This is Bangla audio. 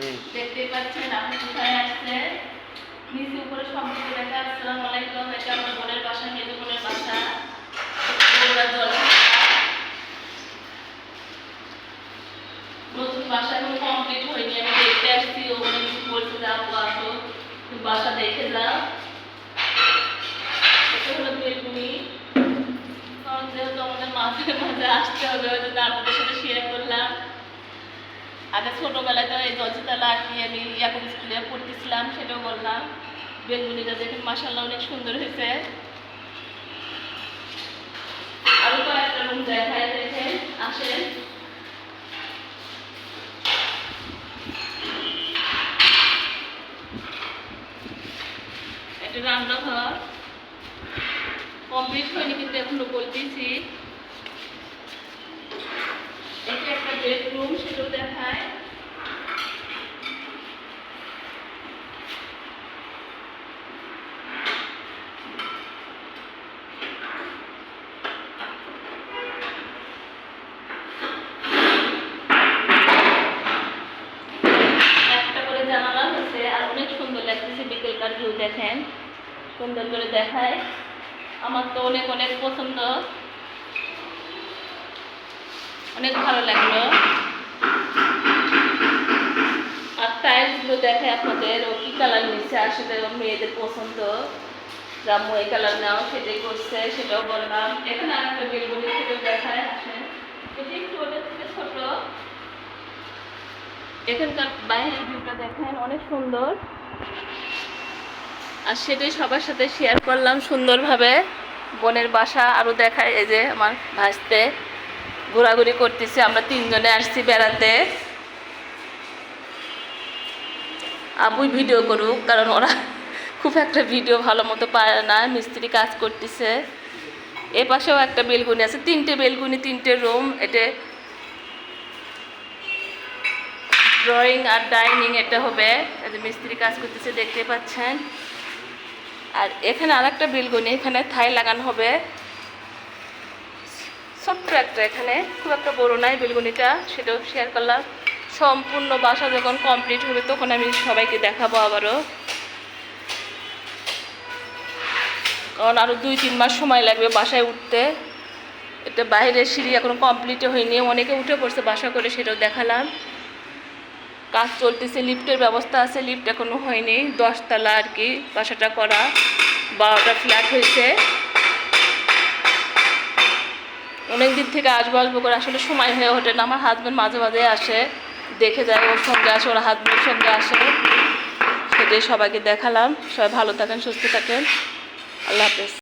দেখতে পাচ্ছেন, আপনি কোথায় আসছে নিচে উপরে কিছু দেখা আসসালামু এটা আমার বোনের বাসা মেজো বোনের বাসা। নতুন বাসা কমপ্লিট হয়নি, আমি দেখতে আসছি, ও অনেক কিছু বলছে আসো বাসা দেখে যাও। এটা হলো বেলকুনি যেহেতু আমাদের মাঝে মাঝে আসতে হবে ওই জন্য আপনাদের সাথে শেয়ার করলাম আগে ছোটোবেলায় তো এই দশতলা আর কি আমি ইয়াকুব স্কুলে পড়তেছিলাম, সেটাও বললাম। বেলগুলিটা দেখেন মাসাল্লাহ অনেক সুন্দর হয়েছে। আরও কয়েকটা রুম দেখায় দেখেন, আসেন। রান্নাঘর। কমপ্লিট হয়নি কিন্তু এখনও বলতেছি। এটা একটা বেডরুম, সেটাও দেখায় একটা করে জানালা হয়েছে আর অনেক সুন্দর লাগতেছে বিকেলকার ভিউ দেখেন, সুন্দর করে দেখায়। আমার তো অনেক অনেক পছন্দ। অনেক ভালো লাগল। আর টাইলসগুলো দেখে আপনাদের, ও কি কালার নিচ্ছে আসলে মেয়েদের পছন্দ। জাম্মু এই কালার নাও, সেটাই করছে, সেটাও বললাম এখানে আর একটা বেলগুলি সেটাও দেখায় আসেন। এটি একটু থেকে ছোট। এখানকার বাইরের ভিউটা দেখেন, অনেক সুন্দর। আর সেটাই সবার সাথে শেয়ার করলাম সুন্দরভাবে। বোনের বাসা আরও দেখায়, এই যে আমার ভাসতে ঘোরাঘুরি করতেছি, আমরা তিনজনে আসছি বেড়াতে। আবুই ভিডিও করুক, কারণ ওরা খুব একটা ভিডিও ভালো মতো পায় না, মিস্ত্রি কাজ করতেছে। এ পাশেও একটা বেলগুনি আছে, তিনটে বেলগুনি তিনটে রুম এটা ড্রয়িং আর ডাইনিং এটা হবে। মিস্ত্রি কাজ করতেছে, দেখতে পাচ্ছেন। আর এখানে আর একটা বেলগুনি এখানে থাই লাগানো হবে। ছোট্ট একটা এখানে, খুব একটা বড় নাই বেলগুনিটা সেটাও শেয়ার করলাম। সম্পূর্ণ বাসা যখন কমপ্লিট হবে, তখন আমি সবাইকে দেখাবো আবারও। কারণ আরও দুই, তিন মাস সময় লাগবে বাসায় উঠতে। এটা বাইরের সিঁড়ি এখনও কমপ্লিট হয়নি, অনেকে উঠে পড়ছে বাসা করে, সেটাও দেখালাম। কাজ চলতেছে, লিফটের ব্যবস্থা আছে, লিফট এখনও হয়নি। দশতলা আর কি, বাসাটা করা। বারোটা ফ্ল্যাট হয়েছে। অনেক দিন থেকে আসব আসব করে আসলে সময় হয়ে ওঠে না। আমার হাজব্যান্ড মাঝে মাঝে আসে, দেখে যায় ওর সঙ্গে আসে, ওর হাজব্যান্ডের সঙ্গে আসে। সেটাই সবাইকে দেখালাম। সবাই ভালো থাকেন, সুস্থ থাকেন। আল্লাহ হাফেজ।